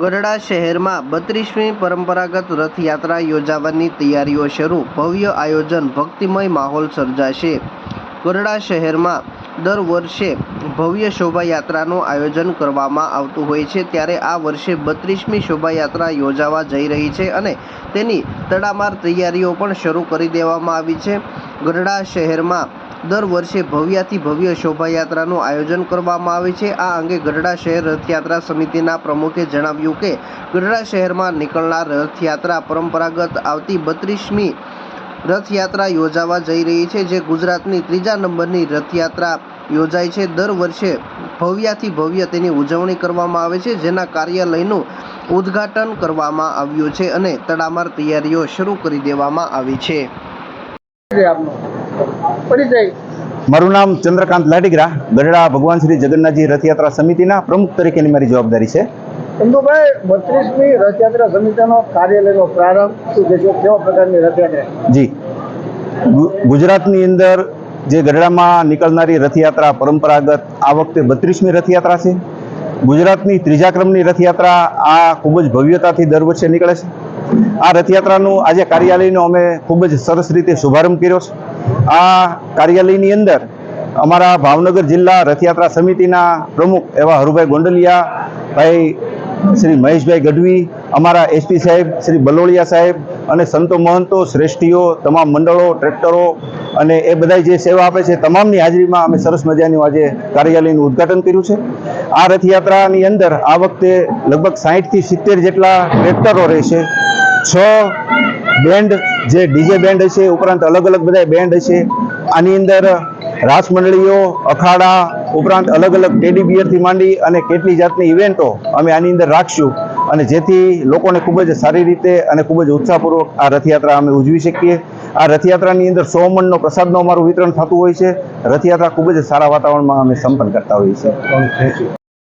ગઢડા શહેરમાં બત્રીસમી પરંપરાગત રથયાત્રા યોજાવાની તૈયારીઓ શરૂ. ભવ્ય આયોજન, ભક્તિમય માહોલ સર્જાશે. ગઢડા શહેરમાં દર વર્ષે ભવ્ય શોભાયાત્રાનું આયોજન કરવામાં આવતું હોય છે. ત્યારે આ વર્ષે બત્રીસમી શોભાયાત્રા યોજાવા જઈ રહી છે અને તેની તડામાર તૈયારીઓ પણ શરૂ કરી દેવામાં આવી છે. ગઢડા શહેરમાં દર વર્ષે ભવ્યાથી ભવ્ય શોભાયાત્રાનું આયોજન કરવામાં આવે છે. આ અંગે ગઢડા શહેર રથયાત્રા સમિતિના પ્રમુખે જણાવ્યું કે, ગઢડા શહેરમાં નીકળનાર રથયાત્રા પરંપરાગત આવતી બત્રીસમી રથયાત્રા યોજાવા જઈ રહી છે, જે ગુજરાતની ત્રીજા નંબરની રથયાત્રા યોજાય છે. દર વર્ષે ભવ્યાથી ભવ્ય તેની ઉજવણી કરવામાં આવે છે, જેના કાર્યાલયનું ઉદ્ઘાટન કરવામાં આવ્યું છે અને તડામાર તૈયારીઓ શરૂ કરી દેવામાં આવી છે. મારું નામ ચંદ્રકાંત લાડીગરા ગઢડા ભગવાન શ્રી જગન્નાથજી રથયાત્રા સમિતિના પ્રમુખ તરીકેની મારી જવાબદારી છે. ચંદુભાઈ બત્રીસમી રથયાત્રા સમિતિનો કાર્યાલયનો પ્રારંભ શું છે? કેવા પ્રકારની રથયાત્રા? જી. ગુજરાતની અંદર જે ગઢડામાં નીકળનારી રથયાત્રા પરંપરાગત આ વખતે બત્રીસમી રથયાત્રા છે. ગુજરાતની ત્રીજા ક્રમની રથયાત્રા આ ખૂબ જ ભવ્યતાથી દર વર્ષે નીકળે છે. આ રથયાત્રાનું આજે કાર્યાલયનો અમે ખૂબ જ સરસ રીતે શુભારંભ કર્યો છે. આ કાર્યાલયની અંદર અમારા ભાવનગર જિલ્લા રથયાત્રા સમિતિના પ્રમુખ એવા હરુભાઈ ગોંડલિયા, ભાઈ શ્રી મહેશભાઈ ગઢવી, અમારા એસપી સાહેબ, શ્રી બલોળિયા સાહેબ અને સંતો મહંતો, શ્રેષ્ઠીઓ, તમામ મંડળો, ટ્રેક્ટરો અને એ બધા જે સેવા આપે છે, તમામની હાજરીમાં અમે સરસ મજાનું આજે કાર્યાલયનું ઉદ્ઘાટન કર્યું છે. આ રથયાત્રાની અંદર આ વખતે લગભગ સાહીઠથી સિત્તેર જેટલા ટ્રેક્ટરો રહેશે. છ બેન્ડ જે ડીજે બેન્ડ હશે ઉપરાંત અલગ અલગ બધા બેન્ડ હશે. આની અંદર રાસ મંડળીઓ અખાડા, ઉપરાંત અલગ અલગ ટેડી બિયરથી માંડી અને કેટલી જાતની ઇવેન્ટો અમે આની અંદર રાખશું. અને જેથી લોકોને ખૂબ જ સારી રીતે અને ખૂબ જ ઉત્સાહપૂર્વક આ રથયાત્રા અમે ઉજવી શકીએ. આ રથયાત્રાની અંદર સો મણનો પ્રસાદનું અમારું વિતરણ થતું હોય છે. રથયાત્રા ખૂબ જ સારા વાતાવરણમાં અમે સંપન્ન કરતા હોઈએ છીએ.